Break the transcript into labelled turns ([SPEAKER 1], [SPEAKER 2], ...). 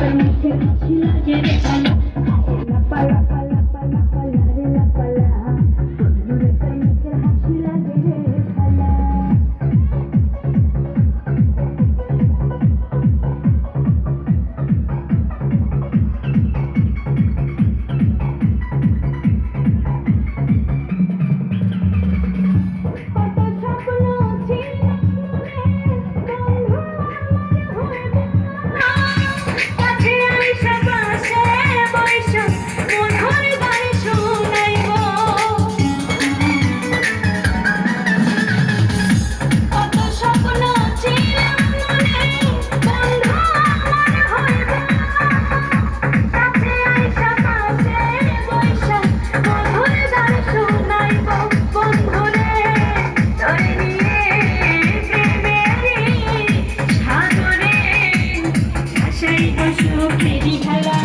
[SPEAKER 1] Thank you. পশু খেলি খেলা।